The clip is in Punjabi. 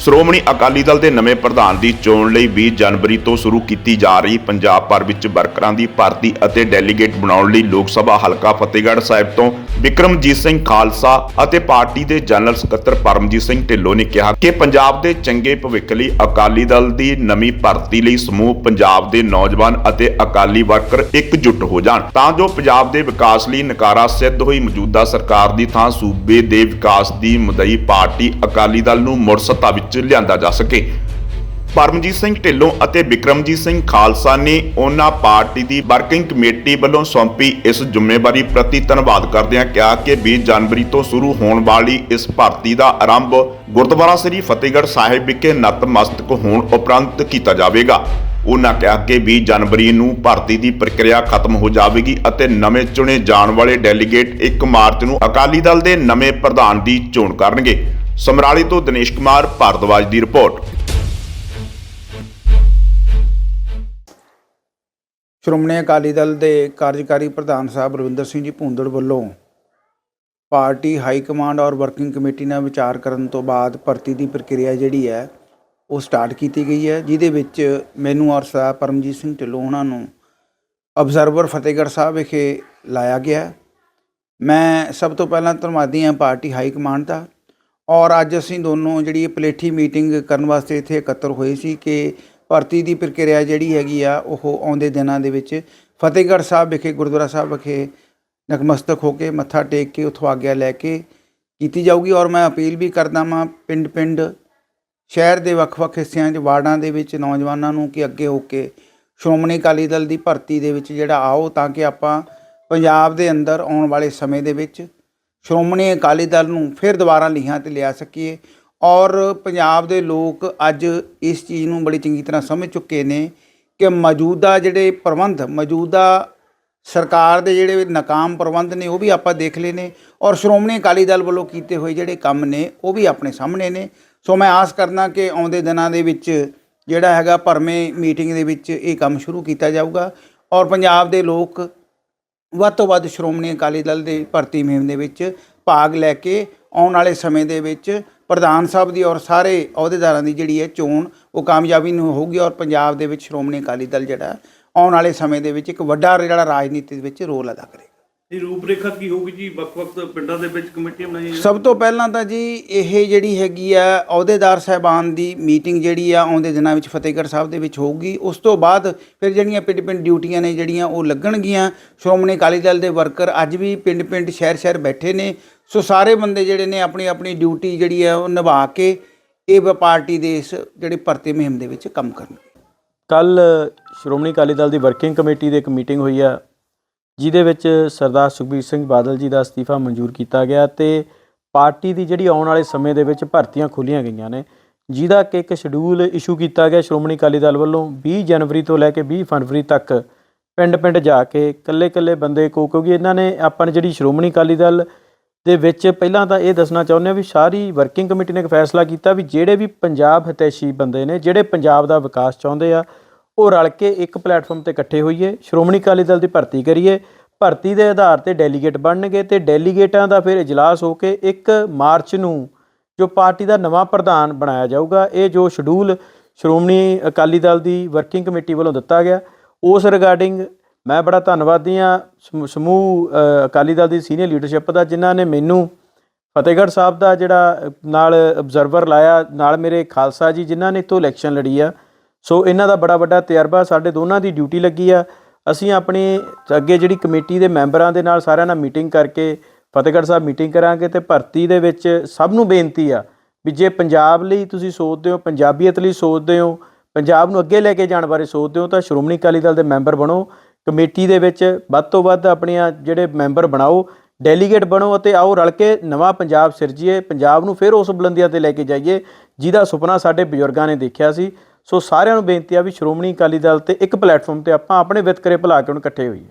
ਸ਼੍ਰੋਮਣੀ ਅਕਾਲੀ ਦਲ ਦੇ ਨਵੇਂ ਪ੍ਰਧਾਨ ਦੀ ਚੋਣ ਲਈ 20 ਜਨਵਰੀ ਤੋਂ ਸ਼ੁਰੂ ਕੀਤੀ ਜਾ ਰਹੀ ਪੰਜਾਬ ਭਰ ਵਿੱਚ ਵਰਕਰਾਂ ਦੀ ਭਰਤੀ ਅਤੇ ਡੈਲੀਗੇਟ ਬਣਾਉਣ ਲਈ ਲੋਕ ਸਭਾ ਹਲਕਾ ਫਤਿਹਗੜ੍ਹ ਸਾਹਿਬ ਤੋਂ ਵਿਕਰਮਜੀਤ ਸਿੰਘ ਖਾਲਸਾ ਅਤੇ ਪਾਰਟੀ ਦੇ ਜਨਰਲ ਸਕੱਤਰ ਪਰਮਜੀਤ ਸਿੰਘ ਢਿੱਲੋਂ ਨੇ ਕਿਹਾ ਕਿ ਪੰਜਾਬ ਦੇ ਚੰਗੇ ਭਵਿੱਖ ਲਈ ਅਕਾਲੀ ਦਲ ਦੀ ਨਵੀਂ ਭਰਤੀ ਲਈ ਸਮੂਹ ਪੰਜਾਬ ਦੇ ਨੌਜਵਾਨ ਅਤੇ ਅਕਾਲੀ ਵਰਕਰ ਇਕਜੁੱਟ ਹੋ ਜਾਣ। ਤਾਂ ਜੋ ਪੰਜਾਬ ਦੇ ਵਿਕਾਸ ਲਈ ਨਕਾਰਾ ਸਿੱਧ ਹੋਈ ਮੌਜੂਦਾ ਸਰਕਾਰ ਦੀ ਥਾਂ ਸੂਬੇ ਦੇ ਵਿਕਾਸ ਦੀ ਮਦਈ ਪਾਰਟੀ ਅਕਾਲੀ ਦਲ ਨੂੰ ਮੁੜ ਸੱਤਾ ਵਿੱਚ ਲਿਆਂਦਾ ਜਾ ਸਕੇ। ਪਰਮਜੀਤ ਸਿੰਘ ਢਿੱਲੋਂ ਅਤੇ ਵਿਕਰਮਜੀਤ ਸਿੰਘ ਖਾਲਸਾ ਨੇ ਉਹਨਾਂ ਪਾਰਟੀ ਦੀ ਵਰਕਿੰਗ ਕਮੇਟੀ ਵੱਲੋਂ ਸੌਂਪੀ ਇਸ ਜ਼ਿੰਮੇਵਾਰੀ ਪ੍ਰਤੀ ਧੰਨਵਾਦ ਕਰਦਿਆਂ ਕਿਹਾ ਕਿ 20 ਜਨਵਰੀ ਤੋਂ ਸ਼ੁਰੂ ਹੋਣ ਵਾਲੀ ਇਸ ਭਰਤੀ ਦਾ ਆਰੰਭ ਗੁਰਦੁਆਰਾ ਸ੍ਰੀ ਫਤਿਹਗੜ੍ਹ ਸਾਹਿਬ ਵਿਖੇ ਨਤਮਸਤਕ ਹੋਣ ਉਪਰੰਤ ਕੀਤਾ ਜਾਵੇਗਾ। ਉਹਨਾਂ ਕਿਹਾ ਕਿ 20 ਜਨਵਰੀ ਨੂੰ ਭਰਤੀ ਦੀ ਪ੍ਰਕਿਰਿਆ ਖਤਮ ਹੋ ਜਾਵੇਗੀ ਅਤੇ ਨਵੇਂ ਚੁਣੇ ਜਾਣ ਵਾਲੇ ਡੈਲੀਗੇਟ 1 ਮਾਰਚ ਨੂੰ ਅਕਾਲੀ ਦਲ ਦੇ ਨਵੇਂ ਪ੍ਰਧਾਨ ਦੀ ਚੋਣ ਕਰਨਗੇ। ਸਮਰਾਲੀ ਤੋਂ ਦਿਨੇਸ਼ ਕੁਮਾਰ, ਭਾਰਦਵਾਜ ਦੀ ਰਿਪੋਰਟ। ਸ਼੍ਰੋਮਣੀ ਅਕਾਲੀ ਦਲ ਦੇ ਕਾਰਜਕਾਰੀ ਪ੍ਰਧਾਨ ਸਾਹਿਬ ਰਵਿੰਦਰ ਸਿੰਘ ਜੀ ਭੂੰਦੜ ਵੱਲੋਂ ਪਾਰਟੀ ਹਾਈ ਕਮਾਂਡ ਔਰ ਵਰਕਿੰਗ ਕਮੇਟੀ ਨਾਲ ਵਿਚਾਰ ਕਰਨ ਤੋਂ ਬਾਅਦ ਭਰਤੀ ਦੀ ਪ੍ਰਕਿਰਿਆ ਜਿਹੜੀ ਹੈ, ਉਹ ਸਟਾਰਟ ਕੀਤੀ ਗਈ ਹੈ, ਜਿਹਦੇ ਵਿੱਚ ਮੈਨੂੰ ਔਰ ਸਾਹਿਬ ਪਰਮਜੀਤ ਸਿੰਘ ਢਿੱਲੋਂ ਉਹਨਾਂ ਨੂੰ ਅਬਜ਼ਰਵਰ ਫਤਿਹਗੜ੍ਹ ਸਾਹਿਬ ਵਿਖੇ ਲਾਇਆ ਗਿਆ। ਮੈਂ ਸਭ ਤੋਂ ਪਹਿਲਾਂ ਧੰਨਵਾਦੀ ਹਾਂ ਪਾਰਟੀ ਹਾਈ ਕਮਾਂਡ ਦਾ ਔਰ ਅੱਜ ਅਸੀਂ ਦੋਨੋਂ ਜਿਹੜੀ ਪਲੇਠੀ ਮੀਟਿੰਗ ਕਰਨ ਵਾਸਤੇ ਇੱਥੇ ਇਕੱਤਰ ਹੋਏ ਸੀ ਕਿ ਭਰਤੀ ਦੀ ਪ੍ਰਕਿਰਿਆ ਜਿਹੜੀ ਹੈਗੀ ਆ, ਉਹ ਆਉਂਦੇ ਦਿਨਾਂ ਦੇ ਵਿੱਚ ਫਤਿਹਗੜ੍ਹ ਸਾਹਿਬ ਵਿਖੇ, ਗੁਰਦੁਆਰਾ ਸਾਹਿਬ ਵਿਖੇ ਨਤਮਸਤਕ ਹੋ ਕੇ ਮੱਥਾ ਟੇਕ ਕੇ ਉੱਥੋਂ ਆਗਿਆ ਲੈ ਕੇ ਕੀਤੀ ਜਾਊਗੀ। ਔਰ ਮੈਂ ਅਪੀਲ ਵੀ ਕਰਦਾ ਵਾਂ ਪਿੰਡ ਪਿੰਡ ਸ਼ਹਿਰ ਦੇ ਵੱਖ-ਵੱਖ ਹਿੱਸਿਆਂ 'ਚ, ਵਾਰਡਾਂ ਦੇ ਵਿੱਚ ਨੌਜਵਾਨਾਂ ਨੂੰ ਕਿ ਅੱਗੇ ਹੋ ਕੇ ਸ਼੍ਰੋਮਣੀ ਅਕਾਲੀ ਦਲ ਦੀ ਭਰਤੀ ਦੇ ਵਿੱਚ ਜਿਹੜਾ ਆਓ, ਤਾਂ ਕਿ ਆਪਾਂ ਪੰਜਾਬ ਦੇ ਅੰਦਰ ਆਉਣ ਵਾਲੇ ਸਮੇਂ ਦੇ ਵਿੱਚ ਸ਼੍ਰੋਮਣੀ ਅਕਾਲੀ ਦਲ ਨੂੰ ਫਿਰ ਦੁਬਾਰਾ ਲੀਹਾਂ ਤੇ ਲਿਆ ਸਕੀਏ। ਔਰ ਪੰਜਾਬ ਦੇ ਲੋਕ ਅੱਜ ਇਸ ਚੀਜ਼ ਨੂੰ ਬੜੀ ਚੰਗੀ ਤਰ੍ਹਾਂ ਸਮਝ ਚੁੱਕੇ ਨੇ ਕਿ ਮੌਜੂਦਾ ਜਿਹੜੇ ਪ੍ਰਬੰਧ, ਮੌਜੂਦਾ ਸਰਕਾਰ ਦੇ ਜਿਹੜੇ ਨਾਕਾਮ ਪ੍ਰਬੰਧ ਨੇ ਉਹ ਵੀ ਆਪਾਂ ਦੇਖ ਲਏ ਨੇ ਔਰ ਸ਼੍ਰੋਮਣੀ ਅਕਾਲੀ ਦਲ ਵੱਲੋਂ ਕੀਤੇ ਹੋਏ ਜਿਹੜੇ ਕੰਮ ਨੇ ਉਹ ਵੀ ਆਪਣੇ ਸਾਹਮਣੇ ਨੇ। ਸੋ ਮੈਂ ਆਸ ਕਰਦਾ ਕਿ ਆਉਂਦੇ ਦਿਨਾਂ ਦੇ ਵਿੱਚ ਜਿਹੜਾ ਹੈਗਾ ਭਰਵੇਂ ਮੀਟਿੰਗ ਦੇ ਵਿੱਚ ਇਹ ਕੰਮ ਸ਼ੁਰੂ ਕੀਤਾ ਜਾਊਗਾ ਔਰ ਪੰਜਾਬ ਦੇ ਲੋਕ ਵੱਧ ਤੋਂ ਵੱਧ ਸ਼੍ਰੋਮਣੀ ਅਕਾਲੀ ਦਲ ਦੇ ਭਰਤੀ ਮੁਹਿੰਮ ਦੇ ਵਿੱਚ ਭਾਗ ਲੈ ਕੇ ਆਉਣ ਵਾਲੇ ਸਮੇਂ ਦੇ ਵਿੱਚ ਪ੍ਰਧਾਨ ਸਾਹਿਬ ਦੀ ਔਰ ਸਾਰੇ ਅਹੁਦੇਦਾਰਾਂ ਦੀ ਜਿਹੜੀ ਹੈ ਚੋਣ, ਉਹ ਕਾਮਯਾਬੀ ਨੂੰ ਹੋਊਗੀ ਔਰ ਪੰਜਾਬ ਦੇ ਵਿੱਚ ਸ਼੍ਰੋਮਣੀ ਅਕਾਲੀ ਦਲ ਜਿਹੜਾ ਆਉਣ ਵਾਲੇ ਸਮੇਂ ਦੇ ਵਿੱਚ ਇੱਕ ਵੱਡਾ ਜਿਹੜਾ ਰਾਜਨੀਤੀ ਦੇ ਵਿੱਚ ਰੋਲ ਅਦਾ ਕਰੇਗਾ। ਇਹ ਰੂਪਰੇਖਾ ਕੀ ਹੋਊਗੀ ਜੀ? ਵੱਖ-ਵੱਖ ਪਿੰਡਾਂ ਦੇ ਵਿੱਚ ਕਮੇਟੀਆਂ ਬਣਾਈਆਂ ਸਭ ਤੋਂ ਪਹਿਲਾਂ ਤਾਂ ਜੀ ਇਹ ਜਿਹੜੀ ਹੈਗੀ ਆ ਅਹੁਦੇਦਾਰ ਸਹਿਬਾਨ ਦੀ ਮੀਟਿੰਗ ਜਿਹੜੀ ਆ ਆਉਂਦੇ ਦਿਨਾਂ ਵਿੱਚ ਫਤਿਹਗੜ੍ਹ ਸਾਹਿਬ ਦੇ ਵਿੱਚ ਹੋਊਗੀ। ਉਸ ਤੋਂ ਬਾਅਦ ਫਿਰ ਜਿਹੜੀਆਂ ਪਿੰਡ ਪਿੰਡ ਡਿਊਟੀਆਂ ਨੇ ਜਿਹੜੀਆਂ ਉਹ ਲੱਗਣਗੀਆਂ। ਸ਼੍ਰੋਮਣੀ ਅਕਾਲੀ ਦਲ ਦੇ ਵਰਕਰ ਅੱਜ ਵੀ ਪਿੰਡ ਪਿੰਡ ਸ਼ਹਿਰ ਸ਼ਹਿਰ ਬੈਠੇ ਨੇ। ਸੋ ਸਾਰੇ ਬੰਦੇ ਜਿਹੜੇ ਨੇ ਆਪਣੀ ਆਪਣੀ ਡਿਊਟੀ ਜਿਹੜੀ ਆ ਉਹ ਨਿਭਾ ਕੇ ਇਹ ਪਾਰਟੀ ਦੇ ਇਸ ਜਿਹੜੀ ਭਰਤੀ ਮੁਹਿੰਮ ਦੇ ਵਿੱਚ ਕੰਮ ਕਰਨ ਕੱਲ ਸ਼੍ਰੋਮਣੀ ਅਕਾਲੀ ਦਲ ਦੀ ਵਰਕਿੰਗ ਕਮੇਟੀ ਦੀ ਇੱਕ ਮੀਟਿੰਗ ਹੋਈ ਆ। ਜਿਹਦੇ ਵਿੱਚ ਸਰਦਾਰ ਸੁਖਬੀਰ ਸਿੰਘ ਬਾਦਲ ਜੀ ਦਾ ਅਸਤੀਫਾ ਮਨਜ਼ੂਰ ਕੀਤਾ ਗਿਆ ਤੇ ਪਾਰਟੀ ਦੀ ਜਿਹੜੀ ਆਉਣ ਵਾਲੇ ਸਮੇਂ ਦੇ ਵਿੱਚ ਭਰਤੀਆਂ ਖੋਲੀਆਂ ਗਈਆਂ ਨੇ, ਜਿਹਦਾ ਕਿ ਇੱਕ ਸ਼ਡਿਊਲ ਇਸ਼ੂ ਕੀਤਾ ਗਿਆ ਸ਼੍ਰੋਮਣੀ ਅਕਾਲੀ ਦਲ ਵੱਲੋਂ 20 ਜਨਵਰੀ ਤੋਂ ਲੈ ਕੇ 20 ਫਰਵਰੀ ਤੱਕ ਪਿੰਡ-ਪਿੰਡ ਜਾ ਕੇ ਇਕੱਲੇ-ਇਕੱਲੇ ਬੰਦੇ ਕੋ, ਕਿਉਂਕਿ ਇਹਨਾਂ ਨੇ ਆਪਾਂ ਨੇ ਜਿਹੜੀ ਸ਼੍ਰੋਮਣੀ ਅਕਾਲੀ ਦਲ ਦੇ ਵਿੱਚ ਪਹਿਲਾਂ ਤਾਂ ਇਹ ਦੱਸਣਾ ਚਾਹੁੰਦੇ ਹਾਂ ਵੀ ਸਾਰੀ ਵਰਕਿੰਗ ਕਮੇਟੀ ਨੇ ਇੱਕ ਫੈਸਲਾ ਕੀਤਾ ਵੀ ਜਿਹੜੇ ਵੀ ਪੰਜਾਬ ਹਿਤੈਸ਼ੀ ਬੰਦੇ ਨੇ, ਜਿਹੜੇ ਪੰਜਾਬ ਦਾ ਵਿਕਾਸ ਚਾਹੁੰਦੇ ਆ ਉਹ ਰਲ ਕੇ ਇੱਕ ਪਲੇਟਫਾਰਮ ਤੇ ਇਕੱਠੇ ਹੋਈਏ, ਸ਼੍ਰੋਮਣੀ ਅਕਾਲੀ ਦਲ ਦੀ ਭਰਤੀ ਕਰੀਏ, ਭਰਤੀ ਦੇ ਆਧਾਰ ਤੇ ਡੈਲੀਗੇਟ ਬਣਨਗੇ ਤੇ ਡੈਲੀਗੇਟਾਂ ਦਾ ਫਿਰ ਇਜਲਾਸ ਹੋ ਕੇ 1 ਮਾਰਚ ਨੂੰ ਜੋ ਪਾਰਟੀ ਦਾ ਨਵਾਂ ਪ੍ਰਧਾਨ ਬਣਾਇਆ ਜਾਊਗਾ, ਇਹ ਜੋ ਸ਼ਡਿਊਲ ਸ਼੍ਰੋਮਣੀ ਅਕਾਲੀ ਦਲ ਦੀ ਵਰਕਿੰਗ ਕਮੇਟੀ ਵੱਲੋਂ ਦਿੱਤਾ ਗਿਆ, ਉਸ ਰਿਗਾਰਡਿੰਗ ਮੈਂ ਬੜਾ ਧੰਨਵਾਦੀ ਹਾਂ ਸਮੂ- ਸਮੂਹ ਅਕਾਲੀ ਦਲ ਦੀ ਸੀਨੀਅਰ ਲੀਡਰਸ਼ਿਪ ਦਾ, ਜਿਨ੍ਹਾਂ ਨੇ ਮੈਨੂੰ ਫਤਿਹਗੜ੍ਹ ਸਾਹਿਬ ਦਾ ਜਿਹੜਾ ਨਾਲ ਅਬਜ਼ਰਵਰ ਲਾਇਆ, ਨਾਲ ਮੇਰੇ ਖਾਲਸਾ ਜੀ, ਜਿਨ੍ਹਾਂ ਨੇ ਇੱਥੋਂ ਇਲੈਕਸ਼ਨ ਲੜੀ ਆ ਸੋ ਇਹਨਾਂ ਦਾ ਬੜਾ ਵੱਡਾ ਤਜਰਬਾ, ਸਾਡੇ ਦੋਨਾਂ ਦੀ ਡਿਊਟੀ ਲੱਗੀ ਆ। ਅਸੀਂ ਆਪਣੀ ਅੱਗੇ ਜਿਹੜੀ ਕਮੇਟੀ ਦੇ ਮੈਂਬਰਾਂ ਦੇ ਨਾਲ ਸਾਰਿਆਂ ਨਾਲ ਮੀਟਿੰਗ ਕਰਕੇ, ਫਤਿਹਗੜ੍ਹ ਸਾਹਿਬ ਮੀਟਿੰਗ ਕਰਾਂਗੇ ਤੇ ਭਰਤੀ ਦੇ ਵਿੱਚ ਸਭ ਨੂੰ ਬੇਨਤੀ ਆ ਵੀ ਜੇ ਪੰਜਾਬ ਲਈ ਤੁਸੀਂ ਸੋਚਦੇ ਹੋ, ਪੰਜਾਬੀਅਤ ਲਈ ਸੋਚਦੇ ਹੋ, ਪੰਜਾਬ ਨੂੰ ਅੱਗੇ ਲੈ ਕੇ ਜਾਣ ਬਾਰੇ ਸੋਚਦੇ ਹੋ, ਤਾਂ ਸ਼੍ਰੋਮਣੀ ਅਕਾਲੀ ਦਲ ਦੇ ਮੈਂਬਰ ਬਣੋ। ਕਮੇਟੀ ਦੇ ਵਿੱਚ ਵੱਧ ਤੋਂ ਵੱਧ ਆਪਣੀਆਂ ਜਿਹੜੇ ਮੈਂਬਰ ਬਣਾਓ, ਡੈਲੀਗੇਟ ਬਣੋ ਅਤੇ ਆਓ ਰਲ ਕੇ ਨਵਾਂ ਪੰਜਾਬ ਸਿਰਜੀਏ, ਪੰਜਾਬ ਨੂੰ ਫਿਰ ਉਸ ਬੁਲੰਦੀਆਂ ਤੇ ਲੈ ਕੇ ਜਾਈਏ, ਜਿਹਦਾ ਸੁਪਨਾ ਸਾਡੇ ਬਜ਼ੁਰਗਾਂ ਨੇ ਦੇਖਿਆ ਸੀ। ਸੋ ਸਾਰਿਆਂ ਨੂੰ ਬੇਨਤੀ ਆ ਵੀ ਸ਼੍ਰੋਮਣੀ ਅਕਾਲੀ ਦਲ ਤੇ ਇੱਕ ਪਲੇਟਫਾਰਮ ਤੇ ਆਪਾਂ ਆਪਣੇ ਵਿਤਕਰੇ ਭੁਲਾ ਕੇ ਹੁਣ ਇਕੱਠੇ ਹੋਈਏ।